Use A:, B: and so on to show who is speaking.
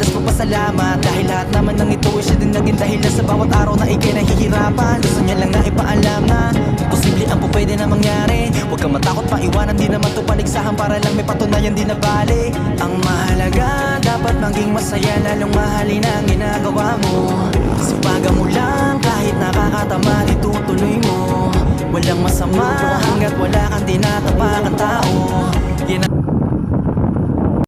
A: magpasalamat Dahil lahat naman ng ito ay siya din naging dahilan Sa bawat araw na ikay nahihirapan. Gusto niya lang na ipaalam na Posible ang po pwede na mangyari. Huwag kang matakot pa iwanan Di naman to paligsahan. Para lang may patunayan di na bali Ang mahalaga dapat maging masaya Lalong mahalin ang ginagawa mo. Sipagan mo lang kahit nakakatama Itutuloy mo. Walang masama hanggat wala kang tinatapakan tao.